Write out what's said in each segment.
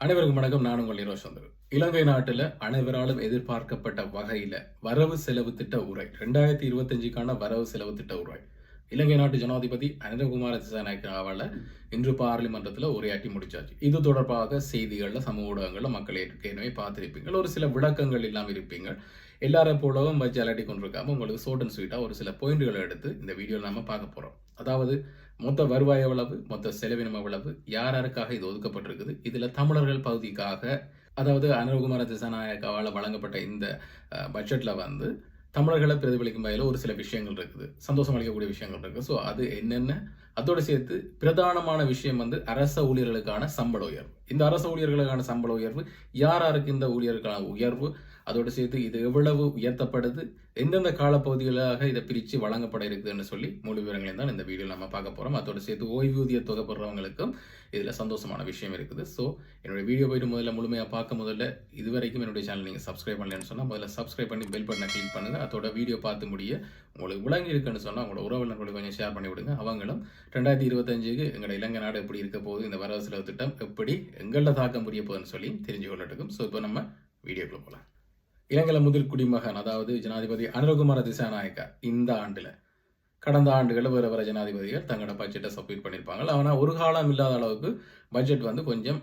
அனைவருக்கும் வணக்கம். நான் உங்கள் நிரோஷ் சந்திரன் இலங்கை நாட்டில் அனைவராலும் எதிர்பார்க்கப்பட்ட வகையில் வரவு செலவு திட்ட உரை ரெண்டாயிரத்தி இருபத்தஞ்சுக்கான வரவு செலவு திட்ட உரை. இலங்கை நாட்டு ஜனாதிபதி அனிதகுமார திசாநாயக்காவால இன்று பார்லிமெண்டத்தில் உரையாற்றி முடிச்சாச்சு. இது தொடர்பாக செய்திகளில் சமூக ஊடகங்களில் மக்கள் ஏற்கனவே பார்த்திருப்பீங்க ஒரு சில விளக்கங்கள் இல்லாமல் இருப்பீங்க எல்லாரும் போலவும் வச்சு அலட்டி கொண்டிருக்காம உங்களுக்கு சோட் அண்ட் ஸ்வீட்டாக ஒரு சில பாயிண்ட்களை எடுத்து இந்த வீடியோ நாம பார்க்க போகிறோம் அதாவது மொத்த வருவாய் எவ்வளவு? மொத்த செலவினம் எவ்வளவு? யார் யாருக்காக இது ஒதுக்கப்பட்டிருக்குது? இதில் தமிழர்கள் பகுதிக்காக அதாவது அனுகுமார திசாநாயக்காவால் வழங்கப்பட்ட இந்த பட்ஜெட்டில் வந்து தமிழர்களை பிரதிபலிக்கும் வகையில் ஒரு சில விஷயங்கள் இருக்குது. சந்தோஷம் அளிக்கக்கூடிய விஷயங்கள் இருக்குது ஸோ அது என்னென்ன? அதோடு சேர்த்து பிரதானமான விஷயம் வந்து அரச ஊழியர்களுக்கான சம்பள உயர்வு. இந்த அரச ஊழியர்களுக்கான சம்பள உயர்வு யார் யாருக்கு இந்த ஊழியர்களுக்கான உயர்வு? அதோடு சேர்த்து இது எவ்வளவு உயர்த்தப்படுது எந்தெந்த காலப்பகுதிகளாக இதை பிரித்து வழங்கப்பட இருக்குதுன்னு சொல்லி முழு விவரங்களையும் தான் இந்த வீடியோ நம்ம பார்க்க போகிறோம் அதோடு சேர்த்து ஓய்வூதிய தொகை பெறுறவங்களுக்கும் இதில் சந்தோஷமான விஷயம் இருக்குது. ஸோ என்னுடைய வீடியோ போயிட்டு முதல்ல முழுமையாக பார்க்க முதல்ல இது வரைக்கும் என்னுடைய சேனல் நீங்கள் சப்ஸ்கிரைப் பண்ணலன்னு சொன்னால் முதல்ல சப்ஸ்கிரைப் பண்ணி பெல் பட்டனை கிளிக் பண்ணுங்கள் அதோட வீடியோ பார்த்து முடிய உங்களுக்கு விளங்கி இருக்குன்னு சொன்னால் உங்களோட உறவினர்களுக்கு கொஞ்சம் ஷேர் பண்ணி விடுங்க. அவங்களும் ரெண்டாயிரத்தி இருபத்தஞ்சுக்கு எங்களோட இலங்கை நாடு எப்படி இருக்க போகுது இந்த வரவு செலவு திட்டம் எப்படி எங்களில் தாக்கம் புரிய போகுதுன்னு சொல்லி தெரிஞ்சு கொள்ளட்டுக்கும் ஸோ இப்போ நம்ம வீடியோக்குள்ளே போகலாம். இலங்கையில் முதல் குடிமகன் அதாவது ஜனாதிபதி அனுரகுமார திசாநாயக்கா இந்த ஆண்டில். கடந்த ஆண்டுகளில் வேறு வேறு ஜனாதிபதிகள் தங்களோட பட்ஜெட்டை சப்மிட் பண்ணியிருப்பாங்க ஆனால் ஒரு காலம் இல்லாத அளவுக்கு பட்ஜெட் வந்து கொஞ்சம்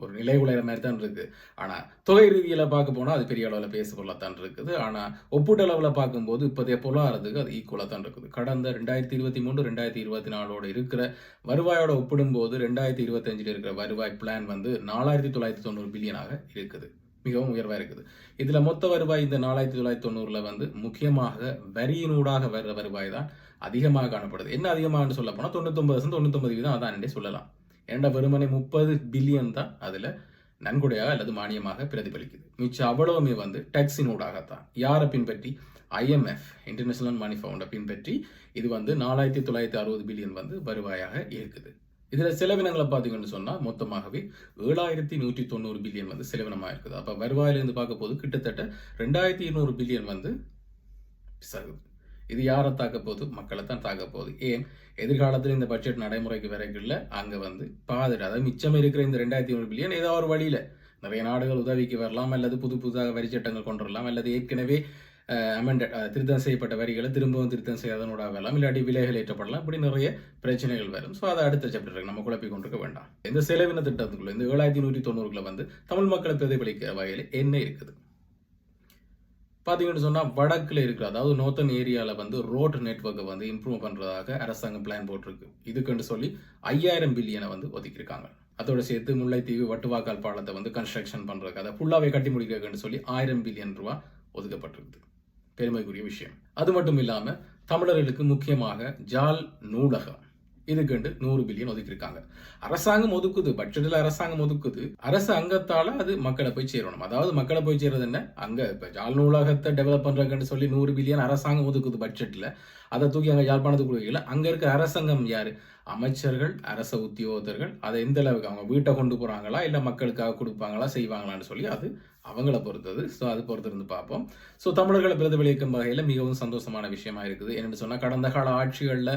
ஒரு நிலை உலகிற மாதிரி தான் இருக்குது ஆனால் தொகை ரீதியில் பார்க்க போனால் அது பெரிய அளவில் பேசிக்கொள்ளத்தான் இருக்குது. ஆனால் ஒப்பீட்டு அளவில் பார்க்கும்போது இப்போதைய பொருளாதாரத்துக்கு அது ஈக்குவலாக தான் இருக்குது. கடந்த ரெண்டாயிரத்தி இருபத்தி மூணு ரெண்டாயிரத்தி இருபத்தி நாலோட இருக்கிற வருவாயோட ஒப்பிடும்போது ரெண்டாயிரத்தி இருபத்தஞ்சில் இருக்கிற வருவாய் பிளான் வந்து நாலாயிரத்தி தொள்ளாயிரத்தி தொண்ணூறு பில்லியனாக இருக்குது. மிகவும் உயர்வாக இருக்குது. இதில் மொத்த வருவாய் இந்த நாலாயிரத்தி தொள்ளாயிரத்தி தொண்ணூறில் வந்து முக்கியமாக வரியினூடாக வர்ற வருவாய் தான் அதிகமாக காணப்படுது. என்ன அதிகமாகன்னு சொல்ல போனால் தொண்ணூத்தொம்பது தொண்ணூத்தொம்பது வீதம் அதான் சொல்லலாம். ஏன்னா வெறுமனே முப்பது பில்லியன் தான் அதில் நன்கொடையாக அல்லது மானியமாக பிரதிபலிக்குது. மிச்சம் அவ்வளவுமே வந்து டேக்ஸினூடாகத்தான் யாரை பின்பற்றி? ஐஎம்எஃப் இன்டர்நேஷனல் மணி ஃபவுண்டை பின்பற்றி இது வந்து நாலாயிரத்தி தொள்ளாயிரத்தி அறுபது பில்லியன் வந்து வருவாயாக இருக்குது. இதில் செலவினங்களை பார்த்தீங்கன்னு சொன்னால் மொத்தமாகவே ஏழாயிரத்தி நூற்றி தொண்ணூறு பில்லியன் வந்து செலவினமாக இருக்குது அப்போ வருவாயிலிருந்து பார்க்க போது கிட்டத்தட்ட ரெண்டாயிரத்தி இருநூறு பில்லியன் வந்து பிசகுது இது யாரை தாக்க போகுது? மக்களை தான் தாக்க போகுது. ஏன்? எதிர்காலத்தில் இந்த பட்ஜெட் நடைமுறைக்கு வரைக்குள்ள அங்கே வந்து பாதிட அதாவது மிச்சம் இருக்கிற இந்த ரெண்டாயிரத்தி இருநூறு பில்லியன் ஏதோ ஒரு வழியில். நிறைய நாடுகள் உதவிக்கு வரலாம் அல்லது புது புதுதாக வரி சட்டங்கள் கொண்டு வரலாம் அல்லது ஏற்கனவே அமெண்ட் திருத்தம் செய்யப்பட்ட வரிகளை திரும்பவும் திருத்தம் செய்யாதனோட வரலாம் இல்லாட்டி விலைகள் ஏற்றப்படலாம். இப்படி நிறைய பிரச்சனைகள் வரும். ஸோ அதை அடுத்த சாப்டர் நம்ம குழப்பி கொண்டிருக்க வேண்டாம். இந்த செலவின திட்டத்துக்குள்ள இந்த ஏழாயிரத்தி நூற்றி தொண்ணூறுக்குள்ள வந்து தமிழ் மக்களை பிரதிபலிக்கிற வகையில் என்ன இருக்குது? பார்த்தீங்கன்னு சொன்னால் வடக்கில் இருக்கிற அதாவது நோர்த்தன் ஏரியாவில் வந்து ரோட் நெட்ஒர்க்கை வந்து இம்ப்ரூவ் பண்ணுறதாக அரசாங்கம் பிளான் போட்டிருக்கு. இதுக்குன்னு சொல்லி ஐயாயிரம் பில்லியனை வந்து ஒதுக்கியிருக்காங்க. அதோட சேர்த்து முல்லைத்தீவு வட்டுவாக்கால் பாலத்தை வந்து கன்ஸ்ட்ரக்ஷன் பண்ணுறதுக்கு அதை ஃபுல்லாகவே கட்டி முடிக்கிறதுக்குன்னு சொல்லி ஆயிரம் பில்லியன் ரூபா ஒதுக்கப்பட்டிருக்குது பெருமைக்குரிய விஷயம். அது மட்டும் இல்லாமல் தமிழர்களுக்கு முக்கியமாக ஜால் நூலகம். இதுக்குண்டு நூறு பில்லியன் ஒதுக்கியிருக்காங்க. அரசாங்கம் ஒதுக்குது பட்ஜெட்டில் அரசாங்கம் ஒதுக்குது. அரசு அங்கத்தால அது மக்களை போய் சேரணும். அதாவது மக்களை போய் சேர்றது என்ன? அங்க இப்ப ஜால் நூலகத்தை டெவலப் பண்றதுக்குன்னு சொல்லி நூறு பில்லியன் அரசாங்கம் ஒதுக்குது பட்ஜெட்ல அதை தூக்கி அங்க யாழ்ப்பாணத்துக்கு கொடுக்கல அங்க இருக்க அரசாங்கம் யாரு? அமைச்சர்கள் அரச உத்தியோகத்தர்கள் அதை எந்த அளவுக்கு அவங்க வீட்டை கொண்டு போறாங்களா இல்ல மக்களுக்காக கொடுப்பாங்களா செய்வாங்களான்னு சொல்லி அது அவங்கள பொறுத்தது. ஸோ அது பொறுத்து இருந்து பார்ப்போம். ஸோ தமிழர்களை பிரதிபலிக்கும் வகையில் மிகவும் சந்தோஷமான விஷயமா இருக்குது. என்னென்னு சொன்னால் கடந்த கால ஆட்சிகளில்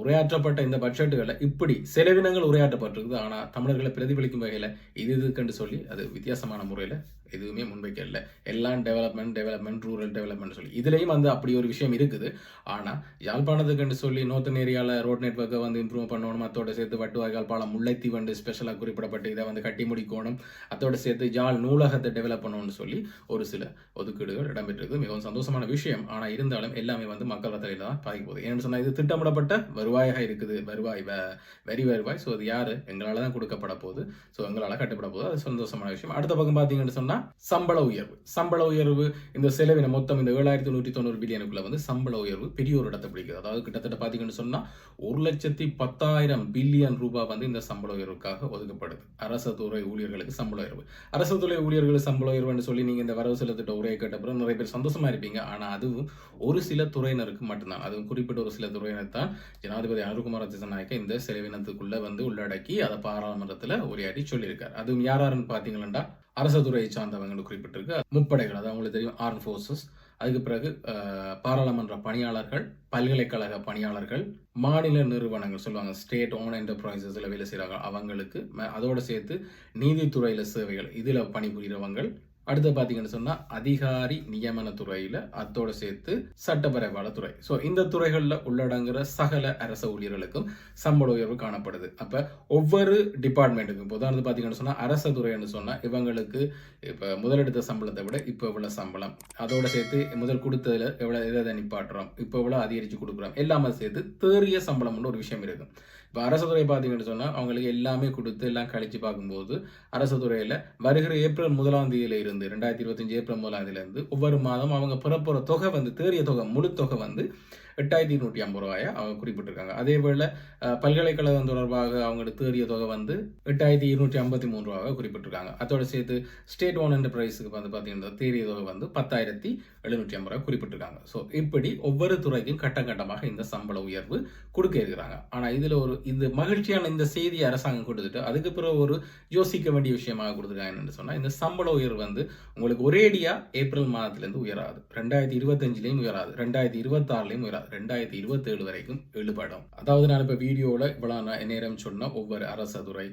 உரையாற்றப்பட்ட இந்த பட்ஜெட்டுகளில் இப்படி செலவினங்கள் உரையாற்றப்பட்டிருக்குது. ஆனால் தமிழர்களை பிரதிபலிக்கும் வகையில் இது இதுக்குன்னு சொல்லி அது வித்தியாசமான முறையில் எதுவுமே முன்வைக்கல. எல்லாம் டெவலப்மெண்ட் டெவலப்மெண்ட் ரூரல் டெவலப்மெண்ட் சொல்லி. இதுலேயும் வந்து அப்படி ஒரு விஷயம் இருக்குது. ஆனால் யாழ்ப்பாணத்துக்குன்னு சொல்லி நோர்த்தன் ஏரியாவில் ரோட் நெட்ஒர்க்கை வந்து இம்ப்ரூவ் பண்ணணும் அதோட சேர்த்து வட்டுவாய்க்கால் பாலம் முல்லைத்தீவு வந்து ஸ்பெஷலாக குறிப்பிடப்பட்டு இதை வந்து கட்டி முடிக்கணும் அதோட சேர்த்து ஜால் நூலகத்தை டெவலப் பண்ணணும்னு சொல்லி ஒரு சில ஒதுக்கீடுகள் இடம்பெற்றிருக்கு. மிகவும் சந்தோஷமான விஷயம். ஆனால் இருந்தாலும் எல்லாமே வந்து மக்கள் தலையில தான் பாதிக்க போகுது. ஏன்னு சொன்னால் இது திட்டமிடப்பட்ட வருவாயாக இருக்குது. வருவாய் வ- வரி வருவாய். ஸோ அது யார்? எங்களால் தான் கொடுக்கப்பட போகுது. ஸோ எங்களால் கட்டப்பட போகுது. அது சந்தோஷமான விஷயம். அடுத்த பக்கம் பார்த்தீங்கன்னு சொன்னால் சம்பள உயர்வு. சம்பள உயர்வு இந்த செலவின மொத்தம் இந்த ஏழாயிரத்தி நூற்றி தொண்ணூறு பில்லியனுக்குள்ள வந்து சம்பள உயர்வு பெரிய ஒரு இடத்தை பிடிக்குது. அதாவது கிட்டத்தட்ட பார்த்தீங்கன்னு சொன்னால் ஒரு லட்சத்தி பத்தாயிரம் பில்லியன் ரூபாய் வந்து இந்த சம்பள உயர்வுக்காக ஒதுக்கப்படுது. அரசு துறை ஊழியர்களுக்கு சம்பள உயர்வு. அரசு துறை ஊழியர்களுக்கு சம்பள உயர்வுன்னு சொல்லி நீங்கள் இந்த வரவு செலவு திட்ட உரையை கேட்ட பிறகு நிறைய பேர் சந்தோஷமா இருப்பீங்க. ஆனால் அதுவும் ஒரு சில துறையினருக்கு மட்டும்தான். அதுவும் குறிப்பிட்ட ஒரு சில துறையினர் தான் ஜனாதிபதி அருகுமார திசநாயக்க இந்த செலவினத்துக்குள்ளே வந்து உள்ளடக்கி அதை பாராளுமன்றத்தில் உரையாடி சொல்லியிருக்கார். அதுவும் யார் யாருன்னு அரசு துறையை சார்ந்தவங்க குறிப்பிட்டிருக்கு முப்படைகள் அதாவது உங்களுக்கு தெரியும் ஆர்ம் ஃபோர்ஸஸ் அதுக்கு பிறகு பாராளுமன்ற பணியாளர்கள் பல்கலைக்கழக பணியாளர்கள் மாநில நிறுவனங்கள் சொல்லுவாங்க ஸ்டேட் ஓன் என்டர்பிரைசஸில் வேலை செய்கிறாங்க அவங்களுக்கு அதோடு சேர்த்து நீதித்துறையில் சேவைகள் இதில் பணிபுரிகிறவங்க அடுத்து பார்த்தீங்கன்னு சொன்னால் அதிகாரி நியமன துறையில் அத்தோட சேர்த்து சட்டப்பரவாள துறை. ஸோ இந்த துறைகளில் உள்ளடங்குற சகல அரச ஊழியர்களுக்கும் சம்பள உயர்வு காணப்படுது. அப்போ ஒவ்வொரு டிபார்ட்மெண்ட்டுக்கும் இப்போ உதாரணத்துக்கு பார்த்தீங்கன்னு சொன்னால் அரச துறைன்னு சொன்னால் இவங்களுக்கு இப்போ முதலெடுத்த சம்பளத்தை விட இப்போ இவ்வளோ சம்பளம். அதோட சேர்த்து முதல் கொடுத்ததுல எவ்வளோ இதை நிப்பாட்டுறோம்? இப்போ எவ்வளோ அதிகரித்து கொடுக்குறோம்? எல்லாமே சேர்த்து தேறிய சம்பளம்னு ஒரு விஷயம் இருக்கும் இப்போ அரசு துறை பார்த்தீங்கன்னு சொன்னால் அவங்களுக்கு எல்லாமே கொடுத்து எல்லாம் கழிச்சு பார்க்கும்போது அரசு துறையில் வருகிற ஏப்ரல் முதலாம் தேதியில இருந்து ரெண்டாயிரத்தி இருபத்தஞ்சு ஏப்ரல் முதலாம் தேதியிலேருந்து ஒவ்வொரு மாதம் அவங்க பிறப்புற தொகை வந்து தேறிய தொகை முழு தொகை வந்து எட்டாயிரத்தி நூற்றி ஐம்பது ரூபாயை? அவங்க குறிப்பிட்டிருக்காங்க. அதே போல் பல்கலைக்கழகம் தொடர்பாக அவங்களுக்கு தேறிய தொகை வந்து எட்டாயிரத்தி இருநூற்றி ஐம்பத்தி மூணு ரூபாவை குறிப்பிட்டிருக்காங்க. அதோட சேர்த்து ஸ்டேட் ஓன் என்டர்பிரைஸுக்கு வந்து பார்த்தீங்கன்னா தேறிய தொகை வந்து பத்தாயிரத்தி எழுநூற்றி ஐம்பது ரூபாய் குறிப்பிட்டிருக்காங்க. ஸோ இப்படி ஒவ்வொரு துறைக்கும் கட்டம் கட்டமாக இந்த சம்பள உயர்வு கொடுக்க இருக்கிறாங்க. ஆனால் இதில் ஒரு இந்த மகிழ்ச்சியான இந்த செய்தி அரசாங்கம் கொடுத்துட்டு அதுக்கு பிறகு ஒரு யோசிக்க வேண்டிய விஷயமாக கொடுத்துருக்காங்க என்னென்னு சொன்னால் இந்த சம்பள உயர்வு வந்து உங்களுக்கு ஒரேடியாக ஏப்ரல் மாதத்துலேருந்து உயராது. ரெண்டாயிரத்தி இருபத்தஞ்சிலையும் உயராது. ரெண்டாயிரத்தி இருபத்தாறுலையும் உயராது. ரெண்டாயிரத்தி இருபத்தேழு வரைக்கும் எழுபடும். அதாவது நான் இப்போ வீடியோவில் இவ்வளோ நான் நேரம் சொன்ன ஒவ்வொரு அரச துறை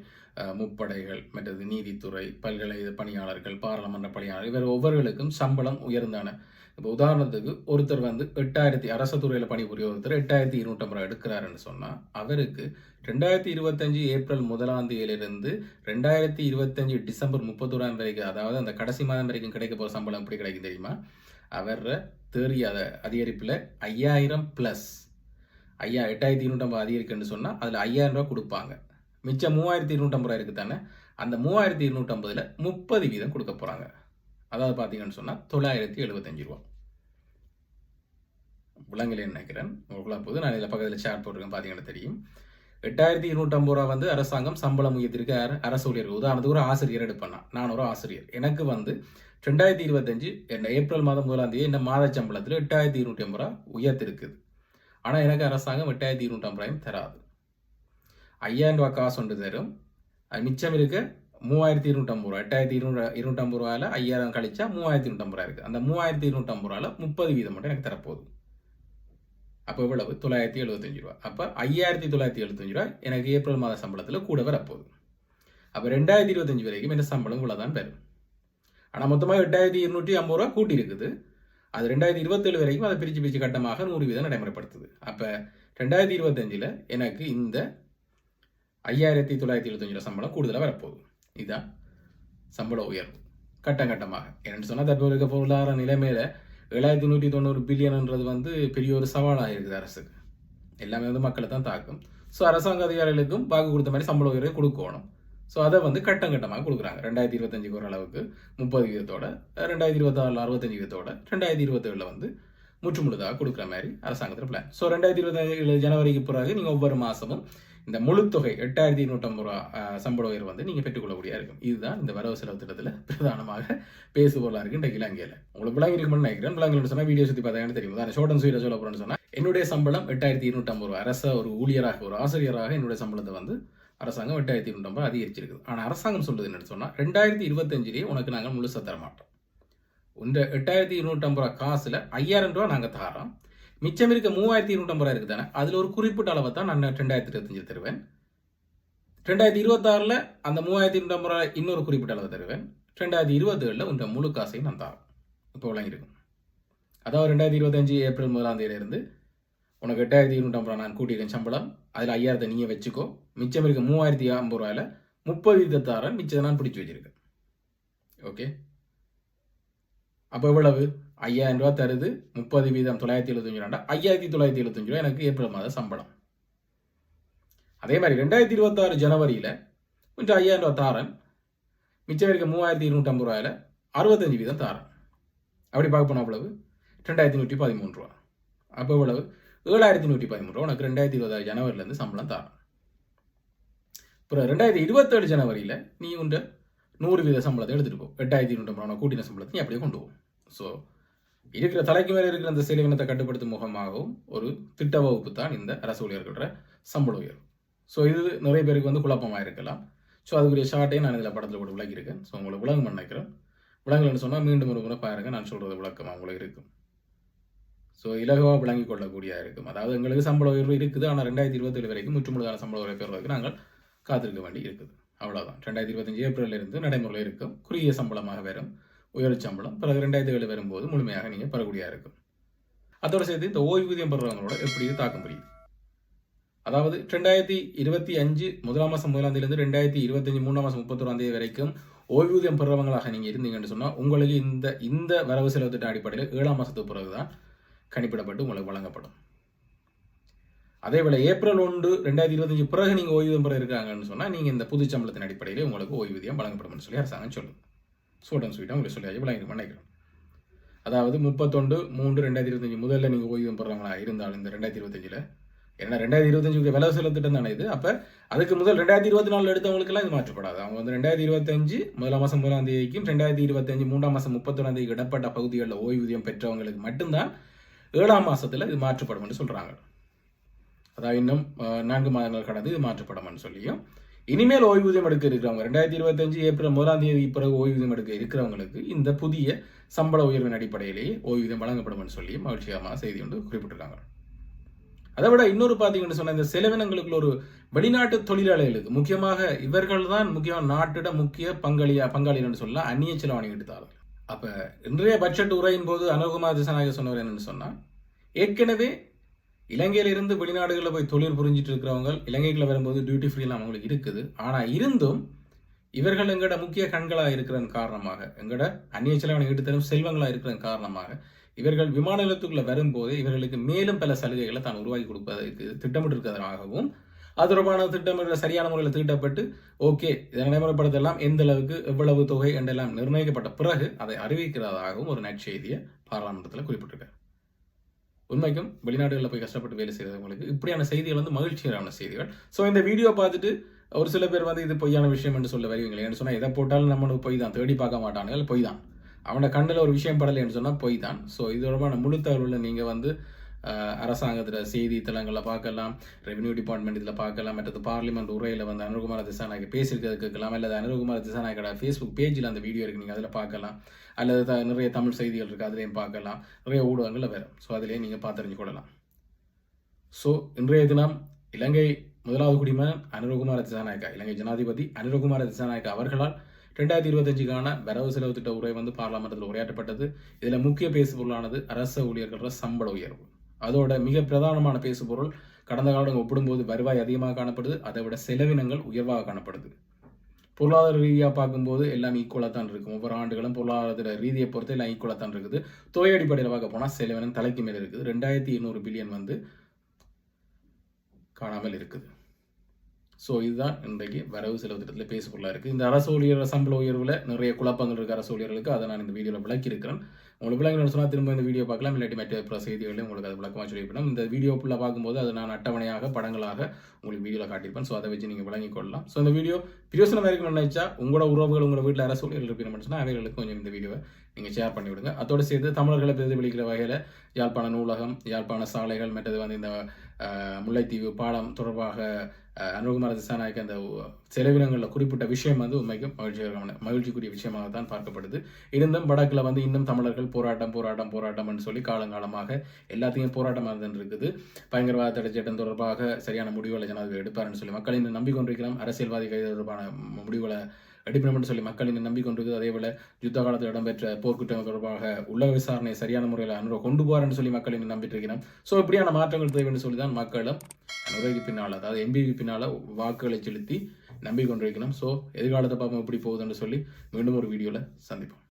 முப்படைகள் மற்றது நீதித்துறை பல்கலை பணியாளர்கள் பாராளுமன்ற பணியாளர் இவர் ஒவ்வொருவருக்கும் சம்பளம் உயர்ந்தான. இப்போ உதாரணத்துக்கு ஒருத்தர் வந்து எட்டாயிரத்தி அரசு துறையில் பணிபுரிய ஒருத்தர் எட்டாயிரத்தி இருநூற்றம்பது ரூபா எடுக்கிறாருன்னு சொன்னால் அவருக்கு ரெண்டாயிரத்தி இருபத்தஞ்சு ஏப்ரல் முதலாம் தேதியிலிருந்து ரெண்டாயிரத்தி இருபத்தஞ்சு டிசம்பர் முப்பத்தோராம் வரைக்கும் அதாவது அந்த கடைசி மாதம் வரைக்கும் கிடைக்க போகிற சம்பளம் எப்படி கிடைக்கும் தெரியுமா? அவர் தேறி அதை அதிகரிப்பில் ஐயாயிரம் ப்ளஸ் ஐயா எட்டாயிரத்தி இருநூற்றம்பது அதிகரிக்குன்னு சொன்னால் அதில் ஐயாயிரம் ரூபா கொடுப்பாங்க. மிச்சம் மூவாயிரத்தி இருநூற்றம்பது ரூபா இருக்குது தானே அந்த மூவாயிரத்தி இருநூற்றம்பதில் முப்பது வீதம் கொடுக்க போகிறாங்க அதாவது பார்த்தீங்கன்னு சொன்னால் தொள்ளாயிரத்தி எழுபத்தஞ்சு ரூபா விலங்குல நினைக்கிறேன். உங்களுக்குலாம் போது நான் இதில் பக்கத்தில் ஷேர் போட்டிருக்கேன். பார்த்தீங்கன்னா தெரியும். எட்டாயிரத்தி இருநூற்றம்பது ரூபா வந்து அரசாங்கம் சம்பளம் உயர்த்திருக்கு அரசு ஊழியர்கள். உதாரணத்துக்கு ஒரு ஆசிரியர் எடுப்பேன் நான். ஒரு ஆசிரியர். எனக்கு வந்து ரெண்டாயிரத்தி இருபத்தஞ்சு என்ன ஏப்ரல் மாதம் முதலாம் தேதி என்ன மாத சம்பளத்தில் எட்டாயிரத்தி இருநூற்றி ஐம்பது ரூபா உயர்த்திருக்குது. ஆனால் எனக்கு அரசாங்கம் எட்டாயிரத்தி இருநூற்றி ஐம்பது ரூபாயும் தராது. ஐயாயிரம் ரூபா காசு ஒன்று தரும். அது மிச்சம் இருக்க மூவாயிரத்தி இருநூற்றம்பது ரூபா எட்டாயிரத்தி இருநூறு இருநூற்றம்பது ரூபாயில் ஐயாயிரம் கழிச்சா மூவாயிரத்தி இருநூற்றம்பது ரூபா இருக்குது அந்த மூவாயிரத்தி இருநூற்றம்பது ரூபாயில் முப்பது வீதம் மட்டும் எனக்கு தரப்போகுது. அப்போ எவ்வளவு? தொள்ளாயிரத்தி எழுபத்தஞ்சு ரூபா அப்போ ஐயாயிரத்தி தொள்ளாயிரத்தி எழுபத்தஞ்சு ரூபா எனக்கு ஏப்ரல் மாத சம்பளத்தில் கூட வரப்போகுது. அப்போ ரெண்டாயிரத்தி இருபத்தஞ்சு வரைக்கும் என்ன சம்பளம் இவ்வளோ தான் வரும். ஆனால் மொத்தமாக எட்டாயிரத்தி இருநூற்றி ஐம்பது ரூபா கூட்டி இருக்குது அது ரெண்டாயிரத்தி இருபத்தேழு வரைக்கும் அதை பிரித்து பிரித்து கட்டமாக நூறு வீதம் நடைமுறைப்படுத்துது. அப்போ ரெண்டாயிரத்தி இருபத்தஞ்சில் எனக்கு இந்த ஐயாயிரத்தி தொள்ளாயிரத்தி எழுபத்தஞ்சு ரூபா சம்பளம் கூடுதலாக வரப்போகுது. இதுதான் சம்பள உயர்வு. கட்டம் கட்டமாக. என்னென்னு சொன்னால் தற்போது இருக்க பொருளாதார நிலைமையில ஏழாயிரத்தி நூற்றி தொண்ணூறு பில்லியன்ன்றது வந்து பெரிய ஒரு சவாலாக இருக்குது அரசுக்கு. எல்லாமே வந்து மக்களை தான் தாக்கும். ஸோ அரசாங்க அதிகாரிகளுக்கும் வாக்கு கொடுத்த மாதிரி சம்பள உயர்வை கொடுக்கணும். ஸோ அதை வந்து கட்டம் கட்டமாக கொடுக்குறாங்க. ரெண்டாயிரத்தி இருபத்தஞ்சுக்கு ஓரளவுக்கு முப்பது வீதத்தோட ரெண்டாயிரத்தி இருபத்தாறில் அறுபத்தஞ்சு வீதத்தோட ரெண்டாயிரத்தி இருபத்தேழில் வந்து முற்றுமுழுதாக கொடுக்குற மாதிரி அரசாங்கத்தில் பிளான் ஸோ ரெண்டாயிரத்தி இருபத்தேழு ஜனவரிக்கு பிறகு நீங்கள் ஒவ்வொரு மாதமும் இந்த முழு தொகை எட்டாயிரத்தி இருநூற்றம்பது ரூபா சம்பள உயர்வு வந்து நீங்கள் பெற்றுக்கொள்ளக்கூடிய இருக்கும். இதுதான் இந்த வரவு செலவு திட்டத்தில் பிரதானமாக பேசுபொருளாக இருக்கு இன்றைக்கு இலங்கையில். உங்களுக்கு விளங்கி இருக்கும்னு நினைக்கிறேன். விளங்கல் சொன்னால் வீடியோ சுற்றி பார்த்தாங்கன்னு தெரியும்? அதான் ஷோர்ட் அண்ட் ஸ்வீட்டாக சொல்ல போகிறேன்னு சொன்னால் என்னுடைய சம்பளம் எட்டாயிரத்தி இருநூற்றம்பது ரூபா. அரச ஒரு ஊழியராக ஒரு ஆசிரியராக என்னுடைய சம்பளத்தை வந்து அரசாங்கம் எட்டாயிரத்தி இருநூற்றம்பது அதிகரிச்சிருக்குது. ஆனால் அரசாங்கம் சொல்றது என்னன்னு சொன்னால் ரெண்டாயிரத்தி இருபத்தஞ்சிலேயே உனக்கு நாங்கள் முழுசாக தர மாட்டோம். இந்த எட்டாயிரத்தி இருநூற்றம்பது ரூபா காசில் ஐயாயிரம் ரூபா நாங்கள் தாரோம் மிச்சம் இருக்க மூவாயிரத்தி இருநூற்றம்பது ரூபா இருக்குது தானே? அதில் ஒரு குறிப்பிட்ட அளவை தான் நான் ரெண்டாயிரத்தி இருபத்தஞ்சு தருவேன். ரெண்டாயிரத்தி இருபத்தாறில் அந்த மூவாயிரத்தி இருநூற்றம்பது ரூபா இன்னொரு குறிப்பிட்ட அளவை தருவேன். ரெண்டாயிரத்தி இருபத்தேழில் உங்கள் முழு காசையும் நான் தாரோம் இப்போ இருக்கும் அதாவது ரெண்டாயிரத்தி இருபத்தஞ்சு ஏப்ரல் முதலாம் தேதியிலிருந்து உனக்கு எட்டாயிரத்தி இருநூற்றம்பது ரூபா நான் கூட்டியிருக்கேன் சம்பளம். அதில் ஐயாயிரத்தை நீங்கள் வச்சுக்கோ. மிச்சம் இருக்க மூவாயிரத்தி ஐம்பது ரூபாயில் முப்பது விதத்தாரன் மிச்சத்தை நான் பிடிச்சி வச்சுருக்கேன் ஓகே அப்போ எவ்வளவு? ஐயாயிரம் ரூபா தருது. முப்பது வீதம் தொள்ளாயிரத்தி எழுபத்தஞ்சு ரூபா ஐயாயிரத்தி தொள்ளாயிரத்தி எழுபத்தஞ்சு ரூபா எனக்கு ஏப்ரல் மாத சம்பளம். அதே மாதிரி ரெண்டாயிரத்தி இருபத்தாறு ஜனவரியில் கொஞ்சம் ஐயாயிரம் ரூபா தாரன். மிச்சம் இருக்க மூவாயிரத்தி இருநூற்றம்பது ரூபாயில் அறுபத்தஞ்சு வீதம் தாரன். அப்படி பார்க்க போனால் அவ்வளவு ரெண்டாயிரத்தி நூற்றி பதிமூணு ரூபா அப்போ எவ்வளவு? ஏழாயிரத்தி நூற்றி பதிமூணு ரூபா உனக்கு ரெண்டாயிரத்தி இருபதாறு ஜனவரிலேருந்து சம்பளம் தாரன். அப்புறம் ரெண்டாயிரத்தி இருபத்தேழு ஜனவரியில் நீ உண்ட நூறு வீத சம்பளத்தை எடுத்துகிட்டு போ. எட்டாயிரத்தி இருநூற்றம்பது ரூபா கூட்டின சம்பளத்தை நீ அப்படியே கொண்டு போகும் ஸோ இருக்கிற தலைக்கு மேலே இருக்கிற அந்த செலவினத்தை கட்டுப்படுத்தும் முகமாகவும் ஒரு திட்ட வகுப்பு தான் இந்த அரசு ஊழியர்களோட சம்பள உயர்வு. ஸோ இது நிறைய பேருக்கு வந்து குழப்பமாக இருக்கலாம். ஸோ அதுக்குரிய ஷார்ட்டையும் நான் இதில் படத்தில் கூட விளக்கியிருக்கேன். ஸோ உங்களை விளங்கும் நினைக்கிறேன் விளங்கலன்னு சொன்னால் மீண்டும் ஒரு முறை பாருங்கள் நான் சொல்கிறது விளக்கமாக உங்களுக்கு இருக்கும். ஸோ இலகுவாக விளங்கிக் கொள்ளக்கூடிய இருக்கும். அதாவது எங்களுக்கு சம்பள உயர்வு இருக்குது ஆனால் ரெண்டாயிரத்தி இருபத்தேழு வரைக்கும் முற்றுமுழுதான சம்பள உயர்வு பெறுவதற்கு நாங்கள் காத்திருக்க வேண்டி இருக்குது. அவ்வளோதான் ரெண்டாயிரத்தி இருபத்தஞ்சு ஏப்ரலில் இருந்து நடைமுறையில் இருக்கும். குறுகிய சம்பளமாக வரும். உயர் சம்பளம். பிறகு ரெண்டாயிரத்தி ஏழு வரும்போது முழுமையாக நீங்கள் பெறக்கூடியாக இருக்கும். அதோடு சேர்த்து இந்த ஓய்வூதியம் பெறுறவங்களோட எப்படி தாக்கம் புரியுது? அதாவது ரெண்டாயிரத்தி இருபத்தி அஞ்சு முதலாம் மாதம் முதலாம் தேதியிலிருந்து ரெண்டாயிரத்தி இருபத்தஞ்சு மூணாம் மாதம் முப்பத்தொராம் தேதி வரைக்கும் ஓய்வூதியம் பெறுறவங்களாக நீங்கள் இருந்தீங்கன்னு சொன்னால் உங்களுக்கு இந்த இந்த வரவு செலவு திட்ட அடிப்படையில் ஏழாம் மாதத்துக்கு பிறகு தான் கணிப்பிடப்பட்டு உங்களுக்கு வழங்கப்படும். அதே வேளை ஏப்ரல் ஒன்று ரெண்டாயிரத்தி இருபத்தஞ்சு பிறகு நீங்கள் ஓய்வூதியம் பெற இருக்காங்கன்னு சொன்னால் நீங்கள் இந்த புது சம்பளத்தின் அடிப்படையில் உங்களுக்கு ஓய்வூதியம் வழங்கப்படும்னு சொல்லி அரசாங்கம் சொல்லுது. சூடன் ஸ்வீட்டாக உங்களுக்கு சொல்லி வழங்கி நினைக்கிறோம் அதாவது முப்பத்தொண்டு மூன்று ரெண்டாயிரத்தி இருபத்தஞ்சு முதல்ல நீங்கள் ஓய்வூதியம் பெறவங்களா இருந்தாலும் இந்த ரெண்டாயிரத்தி இருபத்தஞ்சில். ஏன்னா ரெண்டாயிரத்தி இருபத்தஞ்சுக்கு விலை செலவு திட்டம் தானே இது. அப்போ அதுக்கு முதல் ரெண்டாயிரத்தி இருபத்தி நாலு எடுத்தவங்களுக்கெல்லாம் இது மாற்றப்படாது. அவங்க வந்து ரெண்டாயிரத்தி இருபத்தஞ்சு முதலாம் மாதம் முதலாம் தேதிக்கும் ரெண்டாயிரத்தி இருபத்தஞ்சு மூன்றாம் மாதம் முப்பத்தொன்னாம் தேதிக்கு இடப்பட்ட பகுதிகளில் ஓய்வூதியம் பெற்றவங்களுக்கு மட்டும்தான் ஏழாம் மாதத்தில் இது மாற்றப்படும் என்று சொல்கிறாங்க அதாவது இன்னும் நான்கு மாதங்கள் கடந்து இது மாற்றப்படும்னு சொல்லியும். இனிமேல் ஓய்வூதியம் எடுக்க இருக்கிறவங்க ரெண்டாயிரத்தி இருபத்தஞ்சு ஏப்ரல் முதலாம் தேதி பிறகு ஓய்வூதியம் எடுக்க இருக்கிறவங்களுக்கு இந்த புதிய சம்பள உயர்வின் அடிப்படையிலேயே ஓய்வூதியம் வழங்கப்படும் சொல்லி மகிழ்ச்சிகரமான செய்தி ஒன்று குறிப்பிட்டிருக்காங்க. அதை விட இன்னொரு பார்த்தீங்கன்னு சொன்னால் இந்த செலவினங்களுக்குள்ள ஒரு வெளிநாட்டு தொழிலாளர்களுக்கு முக்கியமாக இவர்கள் தான் முக்கியமாக நாட்டிட முக்கிய பங்களியா பங்காளிகள்னு சொல்லலாம் அந்நிய செலவாணி எடுத்தார்கள். அப்போ இன்றைய பட்ஜெட் உரையின் போது அனுகுமார் திசாநாயக சொன்னவர் என்னன்னு சொன்னால் ஏற்கனவே இலங்கையிலிருந்து வெளிநாடுகளில் போய் தொழில் புரிஞ்சிட்டு இருக்கிறவங்க இலங்கைக்குள்ள வரும்போது டியூட்டி ஃப்ரீலாம் அவங்களுக்கு இருக்குது. ஆனால் இருந்தும் இவர்கள் எங்களோட முக்கிய கண்களாக இருக்கிறன் காரணமாக எங்களோட அந்நிய செலவனை ஈடுத்தரும் செல்வங்களாக இருக்கிறன் காரணமாக இவர்கள் விமான நிலையத்துக்குள்ளே வரும்போது இவர்களுக்கு மேலும் பல சலுகைகளை தான் உருவாக்கி கொடுப்பதற்கு திட்டமிட்டிருக்கிறதாகவும் அது தொடர்பான திட்டமிட சரியான முறையில் தீட்டப்பட்டு ஓகே இதை நடைமுறைப்படுத்தலாம் எந்த அளவுக்கு எவ்வளவு தொகை என்றெல்லாம் நிர்ணயிக்கப்பட்ட பிறகு அதை அறிவிக்கிறதாகவும் ஒரு நற்செய்தியை பாராளுமன்றத்தில் குறிப்பிட்டிருக்காரு. உண்மைக்கும் வெளிநாடுகளில் போய் கஷ்டப்பட்டு வேலை செய்கிறவங்களுக்கு இப்படியான செய்திகள் வந்து மகிழ்ச்சிகரமான செய்திகள். ஸோ இந்த வீடியோ பார்த்துட்டு ஒரு சில பேர் வந்து இது பொய்யான விஷயம் என்று சொல்ல வருவீங்களே என்று சொன்னால் எதை போட்டாலும் நம்மளுக்கு பொய் தான் தேடி பார்க்க மாட்டானுங்க பொய் தான் அவனை கண்ணில் ஒரு விஷயம் படலைன்னு சொன்னால் பொய் தான் ஸோ இது தொடர்பான முழு தகவலில் நீங்கள் வந்து அரசாங்கத்தில் செய்தி தளங்களில் பார்க்கலாம் ரெவென்யூ டிபார்ட்மெண்ட் இதில் பார்க்கலாம் மற்றது பார்லிமெண்ட் உரையில் வந்து அனுகுமார திசாநாயக்கு பேசியிருக்கிறது கேட்கலாம் அல்லது அனுகுமார திசாநாயக்கோட ஃபேஸ்புக் பேஜில் அந்த வீடியோ இருக்குது நீங்கள் அதில் பார்க்கலாம். அல்லது த- நிறைய தமிழ் செய்திகள் இருக்குது அதிலையும் பார்க்கலாம். நிறைய ஊடகங்களில் வரும் ஸோ அதிலேயே நீங்கள் பார்த்து கொள்ளலாம். ஸோ இன்றைய தினம் இலங்கை முதலாவது குடிமகன் அனுரகுமார திசாநாயக்கா இலங்கை ஜனாதிபதி அனுரகுமார திசாநாயக்கா அவர்களால் ரெண்டாயிரத்தி இருபத்தஞ்சுக்கான வரவு செலவு திட்ட உரை வந்து பாராளுமன்றத்தில் உரையாற்றப்பட்டது. இதில் முக்கிய பேசுபொருளானது அரச ஊழியர்களோட சம்பள உயர்வு. அதோட மிக பிரதானமான பேசுபொருள் கடந்த காலம் ஒப்பிடும்போது வருவாய் அதிகமாக காணப்படுது அதை விட செலவினங்கள் உயர்வாக காணப்படுது. பொருளாதார ரீதியாக பார்க்கும்போது எல்லாம் ஈக்குவலாக தான் இருக்கும். ஒவ்வொரு ஆண்டுகளும் பொருளாதார ரீதியை பொறுத்து எல்லாம் ஈக்குவலாக தான் இருக்குது. தொகை அடிப்படையில் பார்க்க போனால் செலவினம் தலைக்கு மேலே இருக்குது. ரெண்டாயிரத்தி எண்ணூறு பில்லியன் வந்து காணாமல் இருக்குது. ஸோ இதுதான் இன்றைக்கு வரவு செலவு திட்டத்தில் பேச இருக்குது இந்த அரசு ஊழியர் சம்பள உயர்வில் நிறைய குழப்பங்கள் இருக்குது அரசு ஊழியர்களுக்கு. அதை நான் இந்த வீடியோவில் விளக்கியிருக்கிறேன். உங்களுக்கு விளங்கணும்னு சொன்னால் திரும்ப இந்த வீடியோ பார்க்கலாம். இல்லாட்டி மற்ற பிற செய்திகளையும் உங்களுக்கு அது விளக்கமாக சொல்லியிருப்பேன். இந்த வீடியோ ஃபுல்லாக பார்க்கும்போது அது நான் அட்டவணையாக படங்களாக உங்களுக்கு வீடியோவில் காட்டியிருப்பேன். ஸோ அதை வச்சு நீங்கள் விளங்கிக் கொள்ளலாம். ஸோ இந்த வீடியோ பிரயோசனம் வரைக்கும் நினைச்சா உங்களோட உறவுகள் உங்களோட வீட்டில் அரசு ஊழியர்கள் இருப்பீங்கன்னு சொன்னால் அவைகளுக்கு கொஞ்சம் இந்த வீடியோவை நீங்கள் ஷேர் பண்ணி விடுங்க அதோடு சேர்த்து தமிழர்களை பிரதிபலிக்கிற வகையில் யாழ்ப்பாண நூலகம் யாழ்ப்பாண சாலைகள் மற்றது வந்து இந்த முல்லைத்தீவு பாலம் தொடர்பாக அனுகுமார திசாநாயக்க அந்த செலவினங்களில் குறிப்பிட்ட விஷயம் வந்து உண்மைக்கு மகிழ்ச்சிகரமான மகிழ்ச்சிக்குரிய விஷயமாக தான் பார்க்கப்படுது. இருந்தும் வடக்கில் வந்து இன்னும் தமிழர்கள் போராட்டம் போராட்டம் போராட்டம்னு சொல்லி காலங்காலமாக எல்லாத்தையும் போராட்டமாக இருந்துட்டு இருக்குது. பயங்கரவாத தடை சட்டம் தொடர்பாக சரியான முடிவுகளை ஜனாதிபதி எடுப்பார்னு சொல்லி மக்கள் இன்னும் நம்பிக்கொண்டிருக்கிறோம் அரசியல்வாதி கைது தொடர்பான முடிவுகளை எடுக்கணும்னு சொல்லி மக்கள் இன்னும் நம்பிக்கொண்டிருக்குது. அதே போல யுத்த காலத்தில் இடம்பெற்ற போர்க்குற்றம் தொடர்பாக உள்ள விசாரணை சரியான முறையில் அனுபவம் கொண்டு போவார்னு சொல்லி மக்கள் இன்னும் நம்பிட்டு இருக்கிறோம் ஸோ இப்படியான மாற்றங்கள் தேவைன்னு சொல்லி தான் மக்களும் உரைக்கு பின்னால் அதாவது எம்பிவி பின்னால் வாக்குகளை செலுத்தி நம்பிக்கொண்டிருக்கணும் ஸோ எதிர்காலத்தை பார்ப்போம் எப்படி போகுதுன்னு சொல்லி மீண்டும் ஒரு வீடியோவில் சந்திப்போம்.